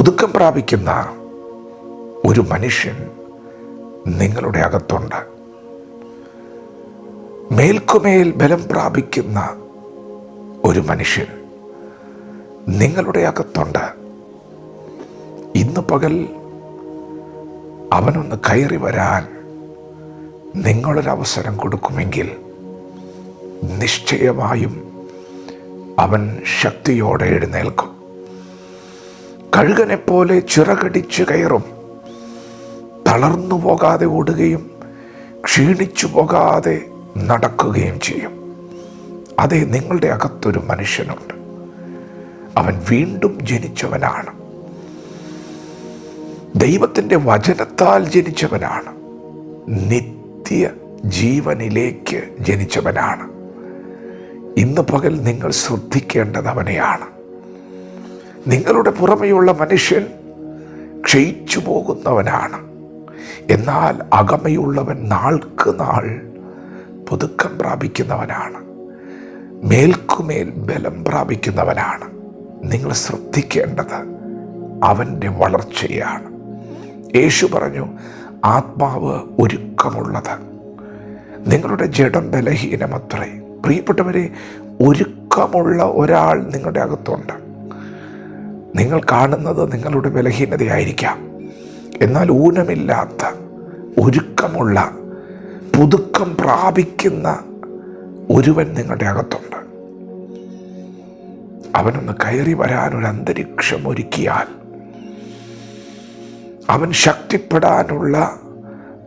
പുതുക്കം പ്രാപിക്കുന്ന ഒരു മനുഷ്യൻ നിങ്ങളുടെ അകത്തുണ്ട്. മേൽക്കുമേൽ ബലം പ്രാപിക്കുന്ന ഒരു മനുഷ്യൻ നിങ്ങളുടെ അകത്തുണ്ട്. ഇന്ന് പകൽ അവനൊന്ന് കയറി വരാൻ നിങ്ങളൊരവസരം കൊടുക്കുമെങ്കിൽ നിശ്ചയമായും അവൻ ശക്തിയോടെ എഴുന്നേൽക്കും. കഴുകനെ പോലെ ചിറകടിച്ച് കയറും. തളർന്നു പോകാതെ ഓടുകയും ക്ഷീണിച്ചു പോകാതെ നടക്കുകയും ചെയ്യും. അതെ നിങ്ങളുടെ അകത്തൊരു മനുഷ്യനുണ്ട്. അവൻ വീണ്ടും ജനിച്ചവനാണ്. ദൈവത്തിന്റെ വചനത്താൽ ജനിച്ചവനാണ്. നിത്യ ജീവനിലേക്ക് ജനിച്ചവനാണ്. ഇന്ന് പകൽ നിങ്ങൾ ശ്രദ്ധിക്കേണ്ടത് അവനെയാണ്. നിങ്ങളുടെ പുറമെയുള്ള മനുഷ്യൻ ക്ഷയിച്ചു പോകുന്നവനാണ് എന്നാൽ അകമയുള്ളവൻ നാൾക്ക് നാൾ പുതുക്കം പ്രാപിക്കുന്നവനാണ്. മേൽക്കുമേൽ ബലം പ്രാപിക്കുന്നവനാണ്. നിങ്ങൾ ശ്രദ്ധിക്കേണ്ടത് അവന്റെ വളർച്ചയാണ്. യേശു പറഞ്ഞു ആത്മാവ് ഒരുക്കമുള്ളത്. നിങ്ങളുടെ ജഡം ബലഹീനമത്രേ. പ്രിയപ്പെട്ടവരെ ഒരുക്കമുള്ള ഒരാൾ നിങ്ങളുടെ അകത്തുണ്ട്. നിങ്ങൾ കാണുന്നത് നിങ്ങളുടെ ബലഹീനതയായിരിക്കാം. എന്നാൽ ഊനമില്ലാത്ത ഒരുക്കമുള്ള പുതുക്കം പ്രാപിക്കുന്ന ഒരുവൻ നിങ്ങളുടെ അകത്തുണ്ട്. അവനൊന്ന് കയറി വരാൻ ഒരു അന്തരീക്ഷം ഒരുക്കിയാൽ അവൻ ശക്തിപ്പെടാനുള്ള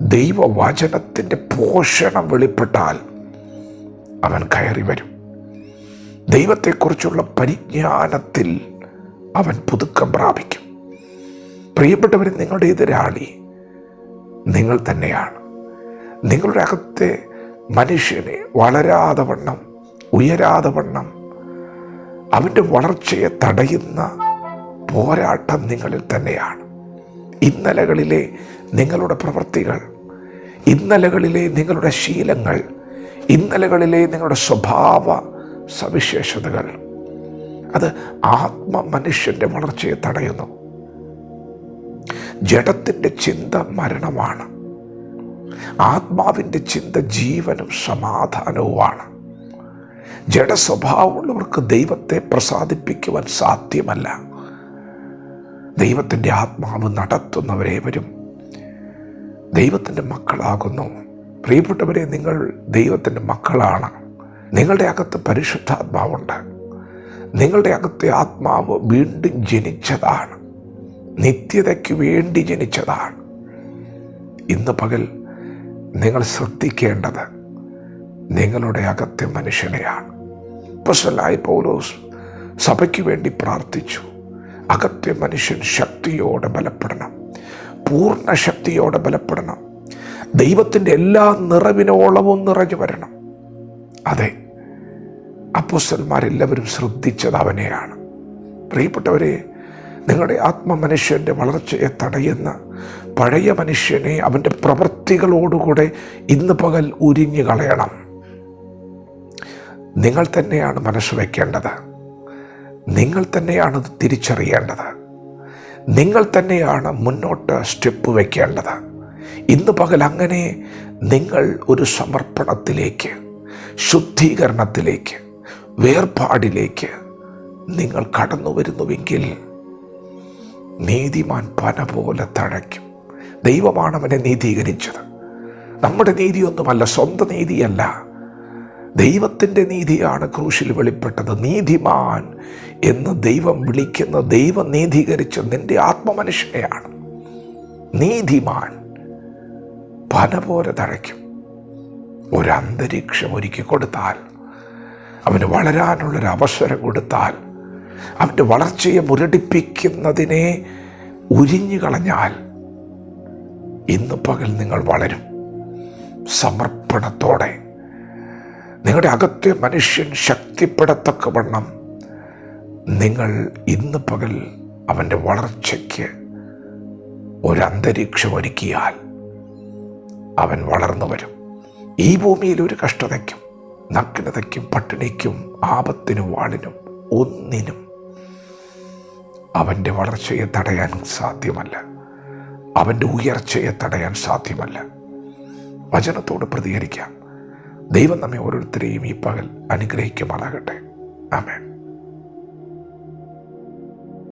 ദൈവവചനത്തിന്റെ പോഷണം വെളിപ്പെട്ടാൽ അവൻ കയറി വരും. ദൈവത്തെക്കുറിച്ചുള്ള പരിജ്ഞാനത്തിൽ അവൻ പുതുക്കം പ്രാപിക്കും. പ്രിയപ്പെട്ടവർ നിങ്ങളുടെ എതിരാളി നിങ്ങൾ തന്നെയാണ്. നിങ്ങളുടെ അകത്തെ മനുഷ്യനെ വളരാതെ വണ്ണം ഉയരാതെ വണ്ണം അവന്റെ വളർച്ചയെ തടയുന്ന പോരാട്ടം നിങ്ങളിൽ തന്നെയാണ്. ഇന്നലകളിലെ നിങ്ങളുടെ പ്രവൃത്തികൾ ഇന്നലകളിലെ നിങ്ങളുടെ ശീലങ്ങൾ ഇന്നലകളിലെ നിങ്ങളുടെ സ്വഭാവ സവിശേഷതകൾ അത് ആത്മ മനുഷ്യന്റെ വളർച്ചയെ തടയുന്നു. ജഡത്തിന്റെ ചിന്ത മരണമാണ്. ആത്മാവിന്റെ ചിന്ത ജീവനും സമാധാനവുമാണ്. ജഡസ്വഭാവമുള്ളവർക്ക് ദൈവത്തെ പ്രസാദിപ്പിക്കുവാൻ സാധ്യമല്ല. ദൈവത്തിന്റെ ആത്മാവ് നടത്തുന്നവരേവരും ദൈവത്തിന്റെ മക്കളാകുന്നു. പ്രിയപ്പെട്ടവരെ നിങ്ങൾ ദൈവത്തിന്റെ മക്കളാണ്. നിങ്ങളുടെ അകത്ത് പരിശുദ്ധാത്മാവുണ്ട്. നിങ്ങളുടെ അകത്തെ ആത്മാവ് വീണ്ടും ജനിച്ചതാണ്. നിത്യതയ്ക്ക് വേണ്ടി ജനിച്ചതാണ്. ഇന്ന് പകൽ നിങ്ങൾ ശ്രദ്ധിക്കേണ്ടത് നിങ്ങളുടെ അകത്തെ മനുഷ്യനെയാണ്. പ്രസലായി പൗലോസ് സഭയ്ക്ക് വേണ്ടി പ്രാർത്ഥിച്ചു. അകത്തെ മനുഷ്യൻ ശക്തിയോടെ ബലപ്പെടണം. പൂർണ ശക്തിയോടെ ബലപ്പെടണം. ദൈവത്തിന്റെ എല്ലാ നിറവിനോളവും നിറഞ്ഞു വരണം. അതെ അപ്പോസ്റ്റന്മാരെല്ലാവരും ശ്രദ്ധിച്ചത് അവനെയാണ്. പ്രിയപ്പെട്ടവരെ നിങ്ങളുടെ ആത്മമനുഷ്യന്റെ വളർച്ചയെ തടയുന്ന പഴയ മനുഷ്യനെ അവന്റെ പ്രവൃത്തികളോടുകൂടെ ഇന്ന് പകൽ ഉരിഞ്ഞു കളയണം. നിങ്ങൾ തന്നെയാണ് മനസ്സ് വയ്ക്കേണ്ടത് നിങ്ങൾ തന്നെയാണ് തിരിച്ചറിയേണ്ടത്. നിങ്ങൾ തന്നെയാണ് മുന്നോട്ട് സ്റ്റെപ്പ് വയ്ക്കേണ്ടത് ഇന്ന് പകൽ അങ്ങനെ നിങ്ങൾ ഒരു സമർപ്പണത്തിലേക്ക് ശുദ്ധീകരണത്തിലേക്ക് വേർപാടിലേക്ക് നിങ്ങൾ കടന്നു വരുന്നുവെങ്കിൽ നീതിമാൻ പന പോലെ തഴയ്ക്കും. ദൈവമാണ് അവനെ നീതീകരിച്ചത്. നമ്മുടെ നീതിയൊന്നുമല്ല സ്വന്തം നീതിയല്ല. ദൈവത്തിന്റെ നീതിയാണ് ക്രൂശിൽ വെളിപ്പെട്ടത്. നീതിമാൻ എന്ന് ദൈവം വിളിക്കുന്ന ദൈവം നീതീകരിച്ച നിന്റെ ആത്മമനുഷ്യനെയാണ്. നീതിമാൻ പന പോലെ തഴയ്ക്കും. ഒരന്തരീക്ഷം ഒരുക്കി കൊടുത്താൽ അവന് വളരാനുള്ളൊരു അവസരം കൊടുത്താൽ അവന്റെ വളർച്ചയെ മുരടിപ്പിക്കുന്നതിനെ ഉരിഞ്ഞു കളഞ്ഞാൽ ഇന്ന് പകൽ നിങ്ങൾ വളരും. സമർപ്പണത്തോടെ. നിങ്ങളുടെ അകത്തെ മനുഷ്യൻ ശക്തിപ്പെടത്തക്കവണ്ണം നിങ്ങൾ ഇന്ന് പകൽ അവന്റെ വളർച്ചയ്ക്ക് ഒരന്തരീക്ഷം ഒരുക്കിയാൽ അവൻ വളർന്നു വരും. ഈ ഭൂമിയിൽ ഒരു കഷ്ടതയ്ക്കും നഗ്നതയ്ക്കും പട്ടിണിക്കും ആപത്തിനും വാളിനും ഒന്നിനും അവന്റെ വളർച്ചയെ തടയാൻ സാധ്യമല്ല. അവന്റെ ഉയർച്ചയെ തടയാൻ സാധ്യമല്ല. വചനത്തോട് പ്രതികരിക്കാം. ദൈവം നമ്മെ ഓരോരുത്തരെയും ഈ പകൽ അനുഗ്രഹിക്കുമാറാകട്ടെ. ആമേൻ.